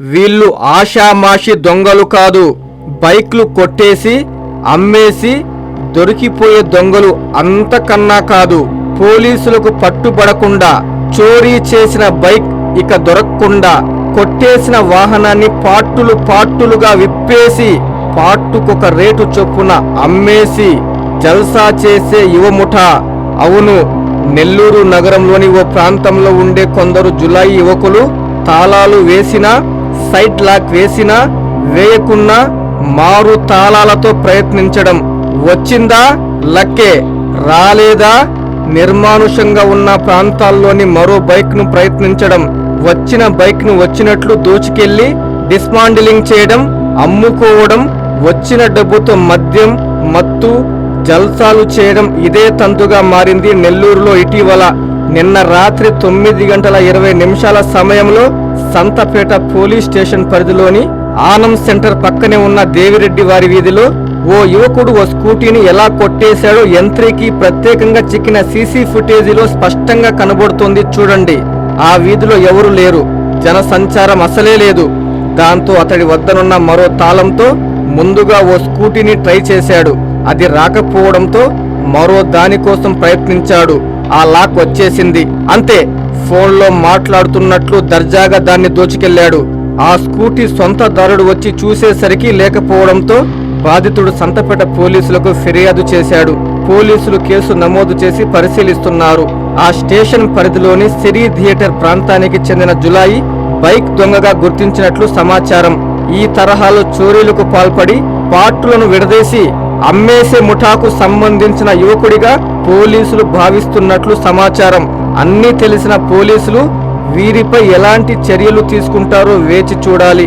వీళ్ళు ఆషామాషి దొంగలు కాదు. బైక్లు కొట్టేసి అమ్మేసి దొరికిపోయే దొంగలు అంతకన్నా కాదు. పోలీసులకు పట్టుబడకుండా చోరీ చేసిన బైక్ ఇక దొరకకుండా కొట్టేసిన వాహనాన్ని పార్టులు పార్టులుగా విప్పేసి పార్టుకొక రేటు చొప్పున అమ్మేసి జల్సా చేసే యువముఠ అవును నెల్లూరు నగరంలోని ఓ ప్రాంతంలో ఉండే కొందరు జులై యువకులు తాళాలు వేసినా సైడ్ లాక్ వేసినా వేయకున్నా మారు తాళాలతో ప్రయత్నించడం వచ్చిందా లక్కే. రాలేదా నిర్మానుషంగా ఉన్న ప్రాంతాల్లోని మరో బైక్ను ప్రయత్నించడం వచ్చిన బైక్ను వచ్చినట్లు దోచుకెళ్ళి డిస్మాండిలింగ్ చేయడం అమ్ముకోవడం వచ్చిన డబ్బుతో మద్యం మత్తు జల్సాలు చేయడం ఇదే తంతుగా మారింది నెల్లూరులో ఇటీవల. నిన్న రాత్రి తొమ్మిది గంటల ఇరవై నిమిషాల సమయంలో సంతపేట పోలీస్ స్టేషన్ పరిధిలోని ఆనం సెంటర్ పక్కనే ఉన్న దేవిరెడ్డి వారి వీధిలో ఓ యువకుడు ఓ స్కూటీని ఎలా కొట్టేశాడో యంత్రికి ప్రత్యేకంగా చిక్కిన సీసీ ఫుటేజీలో స్పష్టంగా కనబడుతోంది చూడండి. ఆ వీధిలో ఎవరు లేరు. జన సంచారం అసలే లేదు. దాంతో అతడి వద్దనున్న మరో తాళంతో ముందుగా ఓ స్కూటీని ట్రై చేశాడు. అది రాకపోవడంతో మరో దానికోసం ప్రయత్నించాడు. ఆ లాక్ వచ్చేసింది. అంతే. ఫోన్లో మాట్లాడుతున్నట్లు దర్జాగా దాన్ని దోచుకెళ్ళాడు ఆ స్కూటీ సొంతదారుడు వచ్చి చూసేసరికి లేకపోవడంతో బాధితుడు సంతపేట పోలీసులకు ఫిర్యాదు చేశాడు. పోలీసులు కేసు నమోదు చేసి పరిశీలిస్తున్నారు. ఆ స్టేషన్ పరిధిలోని సిరీ థియేటర్ ప్రాంతానికి చెందిన జులాయి బైక్ దొంగగా గుర్తించినట్లు సమాచారం. ఈ తరహాలో చోరీలకు పాల్పడి పార్టులను విడదీసి అమ్మేసే ముఠాకు సంబంధించిన యువకుడిగా పోలీసులు భావిస్తున్నట్లు సమాచారం. అన్నీ తెలిసిన పోలీసులు వీరిపై ఎలాంటి చర్యలు తీసుకుంటారో వేచి చూడాలి.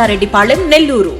Chintareddypalem Nellore.